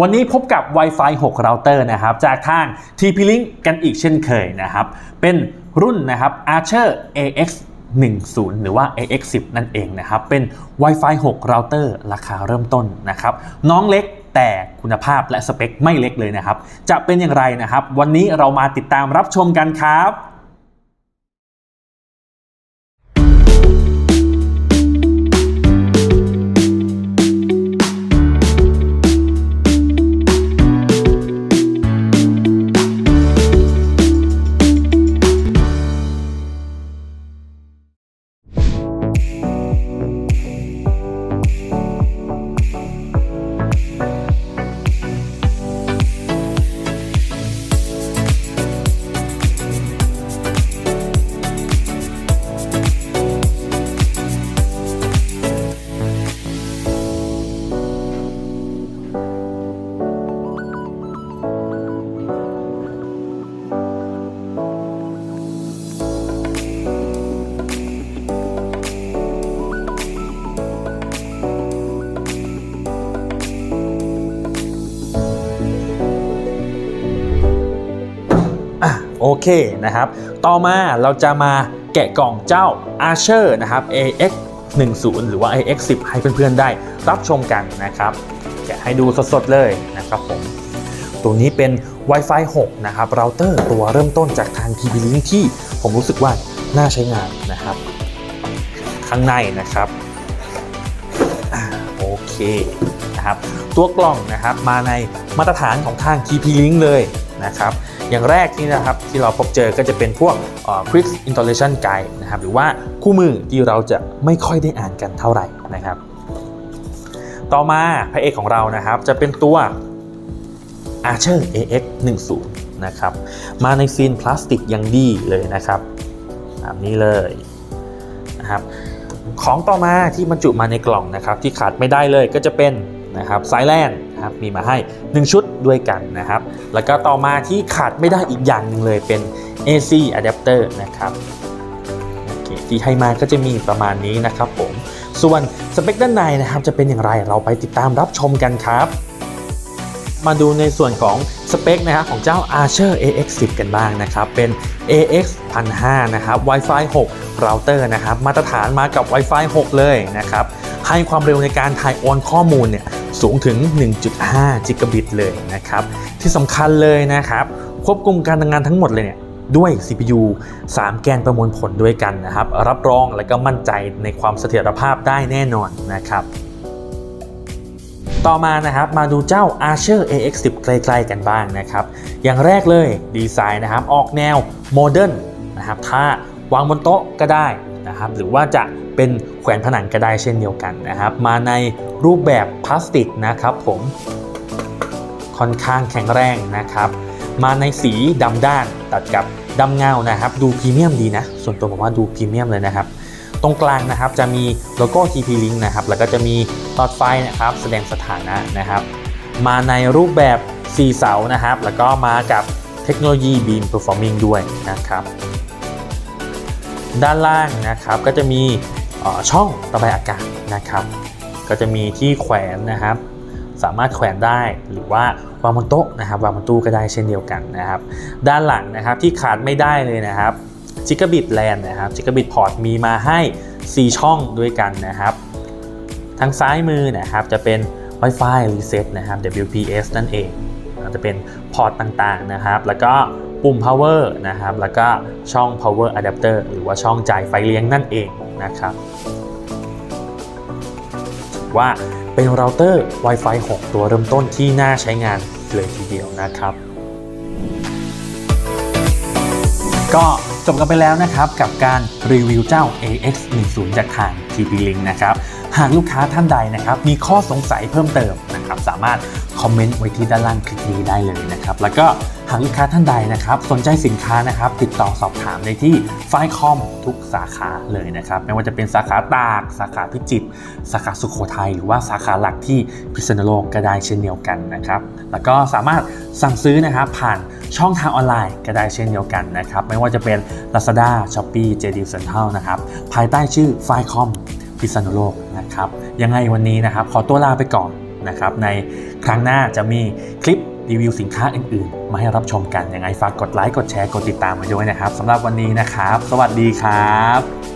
วันนี้พบกับ Wi-Fi 6 เราเตอร์นะครับจากทาง TP-Link กันอีกเช่นเคยนะครับเป็นรุ่นนะครับ Archer AX 10 หรือว่า AX 10 นั่นเองนะครับ เป็น Wi-Fi 6 เราเตอร์ราคาเริ่มต้นนะครับ น้องเล็กแต่คุณภาพและสเปคไม่เล็กเลยนะครับ จะเป็นอย่างไรนะครับ วันนี้เรามาติดตามรับชมกันครับ โอเคนะครับ ต่อมาเราจะมาแกะกล่องเจ้า Archer นะครับ AX 10หรือว่า AX 10ให้เพื่อนๆได้รับชมกันนะครับ แกะให้ดูสดๆเลยนะครับผม ตัวนี้เป็น Wi-Fi 6 นะครับเราเตอร์ตัวเริ่มต้นจากทาง TP-Link ที่ผมรู้สึกว่าน่าใช้งานนะครับ ข้างในนะครับอโอเคนะครับ ตัวกล่องนะครับมาในมาตรฐานของทาง TP-Link เลย นะครับ อย่างแรกที่นะครับที่เราพบเจอก็จะเป็นพวก Quick Installation Guide นะครับ หรือว่าคู่มือที่เราจะไม่ค่อยได้อ่านกันเท่าไหร่นะครับ ต่อมาพระเอกของเรานะครับจะเป็นตัว Archer AX 10นะครับ มาในซีนพลาสติกอย่างดีเลยนะครับตามนี้เลยนะครับ ของต่อมาที่บรรจุมาในกล่องนะครับที่ขาดไม่ได้เลยก็จะเป็นนะครับสายแลน นะครับมีมาให้ 1 ชุดด้วยกันนะครับ แล้วก็ต่อมาที่ขาดไม่ได้อีกอย่างหนึ่งเลยเป็น AC adapter นะครับที่ให้มาก็จะมีประมาณนี้นะครับผม ส่วนสเปคด้านในนะครับจะเป็นอย่างไรเราไปติดตามรับชมกันครับ มาดูในส่วนของสเปคนะครับของเจ้า Archer AX 10กันบ้างนะครับเป็น AX 1005นะครับ Wi-Fi 6เราเตอร์นะครับมาตรฐานมากับ Wi-Fi 6 เลยนะครับให้ความเร็วในการถ่ายโอนข้อมูลเนี่ย สูงถึง 1.5กิกะบิตเลยนะครับ ที่สำคัญเลยนะครับ ควบคุมการทำงานทั้งหมดเลยเนี่ยด้วย CPU 3 แกนประมวลผลด้วยกันนะครับ รับรองและก็มั่นใจในความเสถียรภาพได้แน่นอนนะครับ ต่อมานะครับมาดูเจ้า Archer AX 10 ใกล้ๆกันบ้างนะครับ อย่างแรกเลยดีไซน์นะครับออกแนวโมเดิร์นนะครับถ้าวางบนโต๊ะก็ได้ นะครับ หรือว่าจะเป็นแขวนผนังก็ได้เช่นเดียวกันนะครับ มาในรูปแบบพลาสติกนะครับผมค่อนข้างแข็งแรงนะครับ มาในสีดำด้านตัดกับดำเงานะครับ ดูพรีเมียมดีนะ ส่วนตัวผมว่าดูพรีเมียมเลยนะครับ ตรงกลางนะครับจะมีโลโก้ TP-Link นะครับ แล้วก็จะมีหลอดไฟนะครับ แสดงสถานะนะครับ มาในรูปแบบ4เสานะครับ แล้วก็มากับเทคโนโลยี Beam Performing ด้วยนะครับ ด้านล่างนะครับก็จะมีช่องระบายอากาศนะครับ ก็จะมีที่แขวนนะครับ สามารถแขวนได้หรือว่าวางบนโต๊ะนะครับวางบนตู้ก็ได้เช่นเดียวกันนะครับ ด้านหลังนะครับที่ขาดไม่ได้เลยนะครับจิกบิตแลนนะครับจิกบิตพอร์ตมีมาให้ 4 ช่องด้วยกันนะครับ ทางซ้ายมือนะครับจะเป็น Wi-Fi Reset นะครับ WPS นั่นเองจะเป็นพอร์ตต่างๆนะครับ แล้วก็ ปุ่ม power นะครับ แล้วก็ช่อง power adapter หรือว่าช่องจ่ายไฟเลี้ยงนั่นเองนะครับว่าเป็นเราเตอร์ Wi-Fi 6 ตัวเริ่มต้นที่น่าใช้งานเลยทีเดียวนะครับ ก็จบกันไปแล้วนะครับกับการรีวิวเจ้า AX 1 0 จากทาง TP-Link นะครับ หากลูกค้าท่านใดนะครับมีข้อสงสัยเพิ่มเติมนะครับ สามารถคอมเมนต์ไว้ที่ด้านล่างคลิปนี้ได้เลยนะครับ แล้วก็ หากลูกค้าท่านใดนะครับ สนใจสินค้านะครับ ติดต่อสอบถามได้ที่ไฟคอมทุกสาขาเลยนะครับ ไม่ว่าจะเป็นสาขาตาก สาขาพิจิตรสาขาสุโขทัยหรือว่าสาขาหลักที่พิษณุโลกก็ได้เช่นเดียวกันนะครับ แล้วก็สามารถสั่งซื้อนะครับผ่านช่องทางออนไลน์ก็ได้เช่นเดียวกันนะครับ ไม่ว่าจะเป็น Lazada, Shopee, JD Central นะครับภายใต้ชื่อไฟคอมพิษณุโลกนะครับ ยังไงวันนี้นะครับ ขอตัวลาไปก่อนนะครับ ในครั้งหน้าจะมีคลิป รีวิวสินค้าอื่นๆ มาให้รับชมกันยังไงฝากกดไลค์กดแชร์กดติดตามไว้ด้วยนะครับสำหรับวันนี้นะครับ สวัสดีครับ